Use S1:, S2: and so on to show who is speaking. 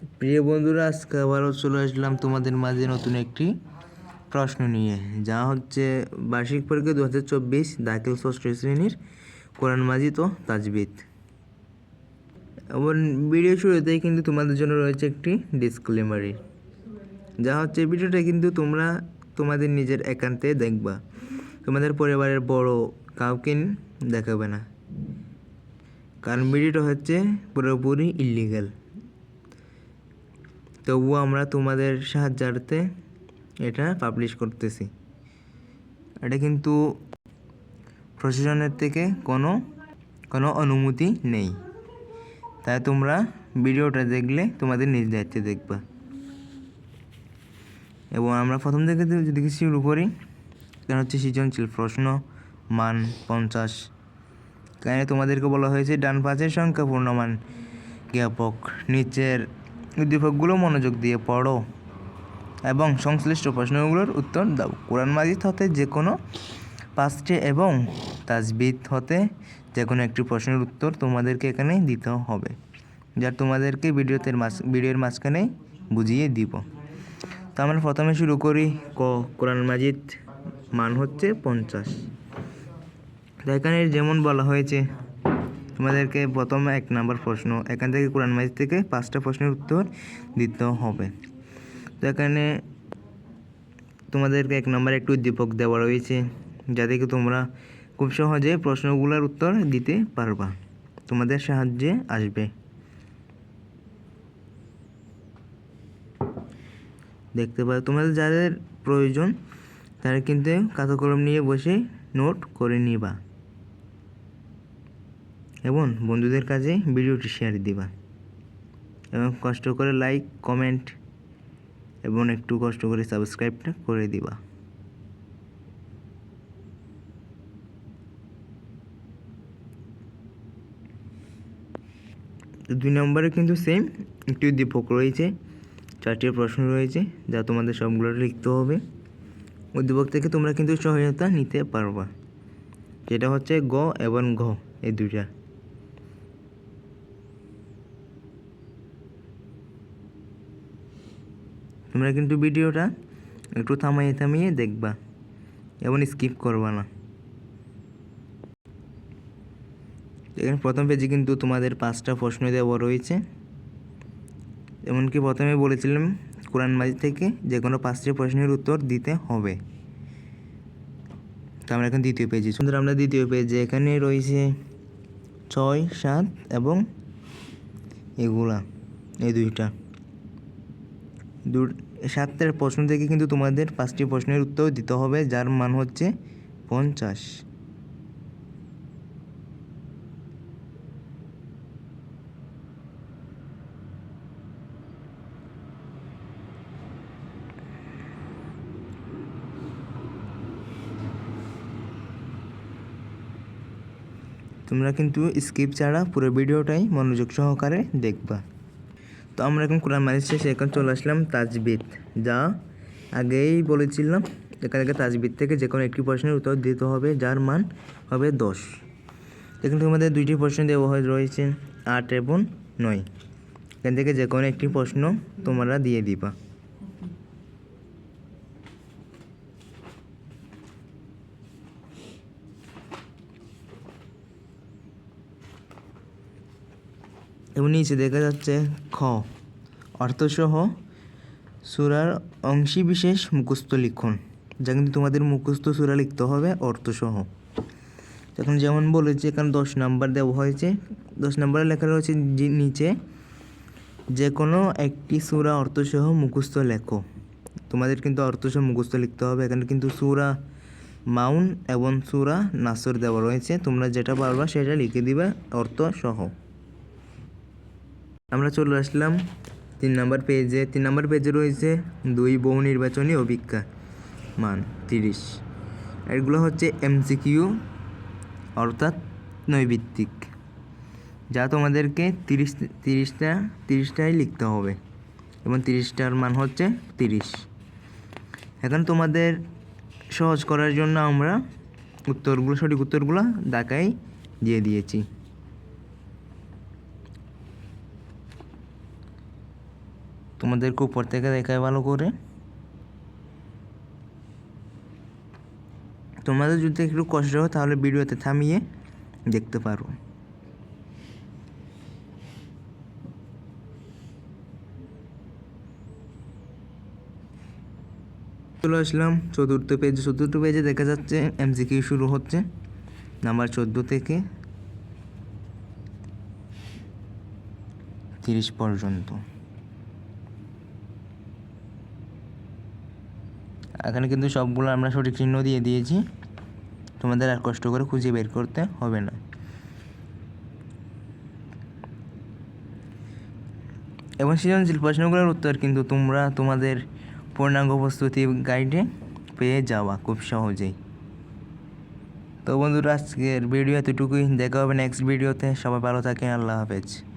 S1: প্রিয় বন্ধুরা, আজকে আবারও চলে আসলাম তোমাদের মাঝে নতুন একটি প্রশ্ন নিয়ে। যা হচ্ছে, বার্ষিক পরীক্ষা দু হাজার চব্বিশ, দাখিল ষষ্ঠ শ্রেণির কোরআন মাজিদ ও তাজবিদ। এবং ভিডিও শুরুতেই কিন্তু তোমাদের জন্য রয়েছে একটি ডিসক্লেমারি যা হচ্ছে, ভিডিওটা কিন্তু তোমরা তোমাদের নিজের একান্তে দেখবা। তোমাদের পরিবারের বড় কাউকে দেখাবে না। কারণ ভিডিওটা হচ্ছে পুরোপুরি ইলিগাল তবুও আমরা তোমাদের সাহায্যার্থে এটা পাবলিশ করতেছি। এটা কিন্তু প্রশাসনের থেকে কোনো কোনো অনুমতি নেই। তাই তোমরা ভিডিওটা দেখলে তোমাদের নিজ দায়িত্বে দেখবা। এবং আমরা প্রথম থেকে যদি শুরু করি কারণ হচ্ছে সৃজনশীল প্রশ্ন, মান পঞ্চাশ। কারণে তোমাদেরকে বলা হয়েছে, ডান পাঁচের সংখ্যা পূর্ণমান, জ্ঞাপক। নিচের উদ্দীপকগুলো মনোযোগ দিয়ে পড়ো এবং সংশ্লিষ্ট প্রশ্নগুলোর উত্তর দাও। কোরআন মাজিদ হতে যে কোনো পাঁচটি এবং তাজবিদ হতে যে কোনো একটি প্রশ্নের উত্তর তোমাদেরকে এখানে দিতে হবে, যা তোমাদেরকে ভিডিওতে মাঝ ভিডিওর মাঝখানে বুঝিয়ে দিব। তো আমরা প্রথমে শুরু করি, ক, কোরআন মাজিদ মান হচ্ছে পঞ্চাশ। এখানে যেমন বলা হয়েছে তোমাদেরকে প্রথম এক নম্বর প্রশ্ন, এখান থেকে কোরআন মাজিদ থেকে পাঁচটা প্রশ্নের উত্তর দিতে হবে। তো এখানে তোমাদেরকে এক নম্বর একটু উদ্দীপক দেওয়া রয়েছে যা থেকে তোমরা খুব সহজে প্রশ্নগুলোর উত্তর দিতে পারবা। তোমাদের সাহায্যে আসবে। দেখতে পারো, তোমাদের যাদের প্রয়োজন, তারা কিন্তু খাতা কলম নিয়ে বসে নোট করে নিবা। এবং বন্ধুদের কাছে ভিডিওটি শেয়ার দিবা। এবং কষ্ট করে লাইক কমেন্ট এবং একটু কষ্ট করে সাবস্ক্রাইবটা করে দিবা। দুই নম্বরে কিন্তু সেম একটি উদ্দীপক রয়েছে, চারটি প্রশ্ন রয়েছে, যা তোমাদের সবগুলো লিখতে হবে। উদ্দীপক থেকে তোমরা কিন্তু সহায়তা নিতে পারবা। যেটা হচ্ছে গ এবং ঘ, এই দুইটা। তোমরা কিন্তু ভিডিওটা একটু থামাইয়ে থামিয়ে দেখবা এবং স্কিপ করবা না। এখানে প্রথম পেজে কিন্তু তোমাদের পাঁচটা প্রশ্ন দেওয়া রয়েছে। এমনকি প্রথমে বলেছিলাম, কোরআন মাজিদ থেকে যে কোনো পাঁচটি প্রশ্নের উত্তর দিতে হবে। তো আমরা এখন দ্বিতীয় পেজে সুন্দর আমরা দ্বিতীয় পেজে এখানে রয়েছে ছয়, সাত এবং এগুলা, এই দুইটা। দু সাতটার প্রশ্ন থেকে কিন্তু তোমাদের পাঁচটি প্রশ্নের উত্তর দিতে হবে, যার মান হচ্ছে পঞ্চাশ। তোমরা কিন্তু স্কিপ ছাড়া পুরো ভিডিওটাই মনোযোগ সহকারে দেখবা। তো আমরা এখন কোরআন মাজিদ শেষে এখন চলে আসলাম তাজবিদ। যা আগেই বলেছিলাম, এখান থেকে তাজবিদ থেকে যে কোনো একটি প্রশ্নের উত্তর দিতে হবে, যার মান হবে দশ। এখানে তোমাদের দুইটি প্রশ্ন দেওয়া হয়ে রয়েছে, আট এবং নয়। এখান থেকে যে কোনো একটি প্রশ্ন তোমরা দিয়ে দিবা। এবং নিচে দেখা যাচ্ছে খ। অর্থসহ সুরার অংশী বিশেষ মুখস্থ লিখন, যা কিন্তু তোমাদের মুখস্থ সুরা লিখতে হবে অর্থসহ। এখন যেমন বলেছে, এখানে দশ নাম্বার দেওয়া হয়েছে। দশ নাম্বারে লেখা রয়েছে নিচে, যে কোনো একটি সুরা অর্থসহ মুখস্থ লেখো। তোমাদের কিন্তু অর্থসহ মুখস্থ লিখতে হবে। এখানে কিন্তু সুরা মাউন এবং সুরা নাসর দেওয়া রয়েছে। তোমরা যেটা পারবা সেটা লিখে দিবে অর্থ সহ আমরা চলে আসলাম তিন নম্বর পেজে তিন নম্বর পেজে রয়েছে দুই বহু নির্বাচনী অভিজ্ঞা। মান তিরিশ। এগুলো হচ্ছে এমসিকিউ অর্থাৎ নৈবিত্তিক। যা তোমাদেরকে তিরিশ, তিরিশটা, তিরিশটাই লিখতে হবে। এবং তিরিশটার মান হচ্ছে তিরিশ। এখন তোমাদের সহজ করার জন্য আমরা উত্তরগুলো, সঠিক উত্তরগুলো দাকাই দিয়ে দিয়েছি। তোমাদেরকে উপর থেকে দেখায় ভালো করে। তোমাদের যদি একটু কষ্ট হয়, তাহলে ভিডিওতে থামিয়ে দেখতে পারো। চলে আসলাম চতুর্থ পেজে চতুর্থ পেজে দেখা যাচ্ছে এমসিকিউ শুরু হচ্ছে নাম্বার চোদ্দ থেকে তিরিশ পর্যন্ত। এখানে কিন্তু সবগুলো আমরা সঠিক চিহ্ন দিয়ে দিয়েছি। তোমাদের আর কষ্ট করে খুঁজে বের করতে হবে না। এবং সৃজনশীল প্রশ্নগুলোর উত্তর কিন্তু তোমরা তোমাদের পূর্ণাঙ্গ প্রস্তুতি গাইডে পেয়ে যাওয়া খুব সহজেই। তো বন্ধুরা, আজকের ভিডিও এতটুকুই। দেখা হবে নেক্সট ভিডিওতে সবাই ভালো থাকেন। আল্লাহ হাফেজ।